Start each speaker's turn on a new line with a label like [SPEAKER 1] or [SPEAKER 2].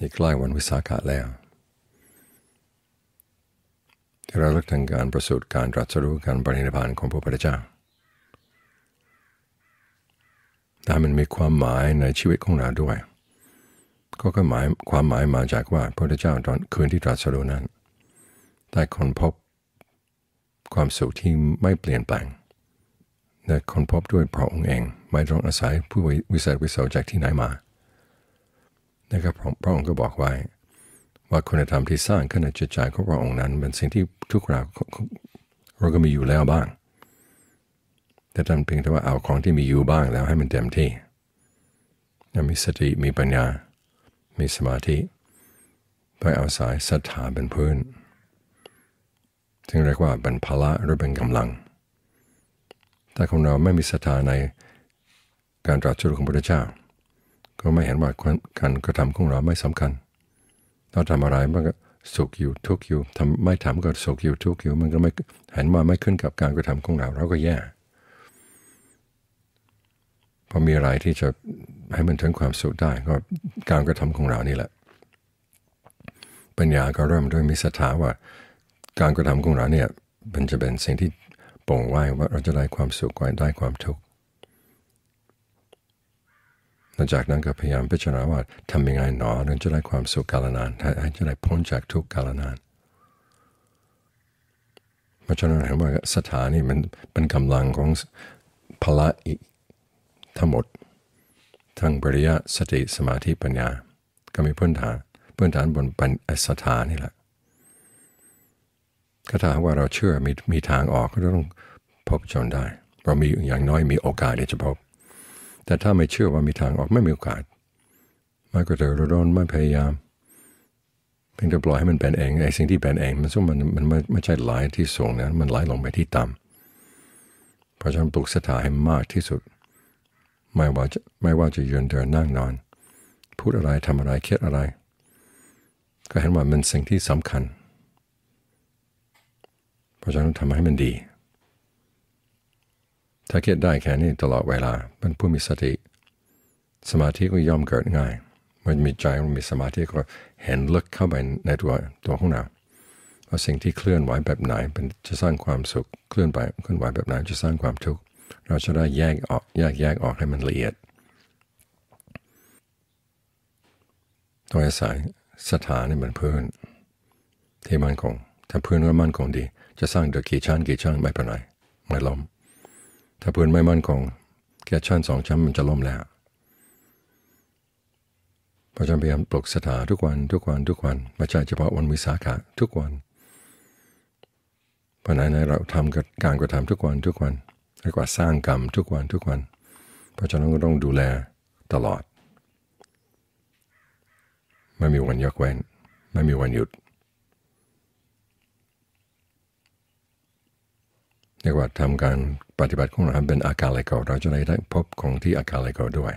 [SPEAKER 1] นี่ใกล้วันวิสาขะแล้วที่เราเลือกทางการประสูติการตรัสรู้การปรินิพพานของพระพุทธเจ้าแต่มันมีความหมายในชีวิตของเราด้วย ก็ก็หมายความหมายมาจากว่าพระพุทธเจ้าตอนคืนที่ตรัสรู้นั้นได้คนพบความสุขที่ไม่เปลี่ยนแปลงและคนพบด้วยพระองค์เอง ไม่ต้องอาศัยผู้วิเศษวิโสจากที่ไหนมา นะครับพระองค์ก็บอกไว้ ว่าคุณธรรมที่สร้างขึ้นในจิตใจของพระองค์นั้น เป็นสิ่งที่ทุกเราเราก็มีอยู่แล้วบ้าง แต่ท่านเพียงแต่ว่าเอาของที่มีอยู่บ้างแล้วให้มันเต็มที่มีสติมีปัญญา มีสมาธิไปเอาสายศรัทธาเป็นพื้นซึ่งเรียกว่าเป็นพละหรือเป็นกำลัง แต่ของเราไม่มีศรัทธาในการตรัสรู้ของพระเจ้า ก็ไม่เห็นว่าการกระทำของเราไม่สำคัญ เราทำอะไรมันก็สุขอยู่ทุกอยู่ทำไม่ทำก็สุขอยู่ทุกอยู่มันก็ไม่เห็นว่าไม่ขึ้นกับการกระทำของเราเราก็แย่พอมีอะไรที่จะให้มันถึงความสุขได้ก็การกระทำของเรานี่แหละ ปัญญาก็เริ่มด้วยมีศรัทธาว่า การกระทำของเราเนี่ยมันจะเป็นสิ่งที่ป่งไว้ว่าเราจะได้ความสุขไว้ได้ความทุกข์ หลังจากนั้นก็พยายามพิจารณาว่าทำยังไงหนอถึงจะได้ความสุขกาลนานให้จะได้พ้นจากทุกข์กาลนานเพราะฉะนั้นเห็นว่าสถานี่มันเป็นกำลังของพละอีกทั้งหมด ทั้งปริยะสติสมาธิปัญญา ก็มีพื้นฐานพื้นฐานบนปัญสถานี่แหละก็ถ้าว่าเราเชื่อมีมีทางออกก็ต้องพบจนได้ เรามีอย่างน้อยมีโอกาสที่จะพบ แต่ถ้าไม่เชื่อว่ามีทางออกไม่มีโอกาสไม่ก็จะร้อนไม่พยายามเพียงแต่ปล่อยให้มันเป็นเองไอ้สิ่งที่เป็นเองมันซึ่งมันมันไม่ไม่ใช่ไหลที่สูงนะมันไหลลงไปที่ต่ำเพราะฉะนั้นปลุกศรัทธาให้มากที่สุด ไม่ว่าจะไม่ว่าจะยืนเดินนั่งนอน พูดอะไรทำอะไรคิดอะไร ก็เห็นว่ามันสิ่งที่สำคัญ เพราะฉะนั้นทำให้มันดี ถ้าคิดได้แค่นี้ตลอดเวลาเป็นผู้มีสติ สมาธิก็ย่อมเกิดง่าย มันมีใจมันมีสมาธิก็เห็นลึกเข้าไปในตัวตัวของเราว่าสิ่งที่เคลื่อนไหวแบบไหนเป็นจะสร้างความสุขเคลื่อนไปเคลื่อนไหวแบบไหนจะสร้างความทุกข์เราจะได้แยกออกแยกแยกออกให้มันละเอียดต้องอาศัยสถานนี่มันพื้นที่มันคงถ้าพื้นก็มั่นคงดี จะสร้างเดกี่ชั้นกี่ชั้นไม่เป็นไรไม่ล้ม ถ้าพื้นไม่มั่นคงแค่ชั้นสองชั้นมันจะล้มแล้วพระเจ้าพยายามปลุกสถาทุกวันทุกวันทุกวันไม่ใช่เฉพาะวันวิสาขะทุกวันเพราะไหนเราทำการกระทำทุกวันทุกวันเรียกว่าสร้างกรรมทุกวันทุกวัน เพราะฉะนั้นก็ต้องดูแลตลอด ไม่มีวันยกเว้น ไม่มีวันหยุดเรียกว่าทำการ ปฏิบัติของเราเป็นอาการเลโกเราจะได้พบของที่อาการเลโกด้วย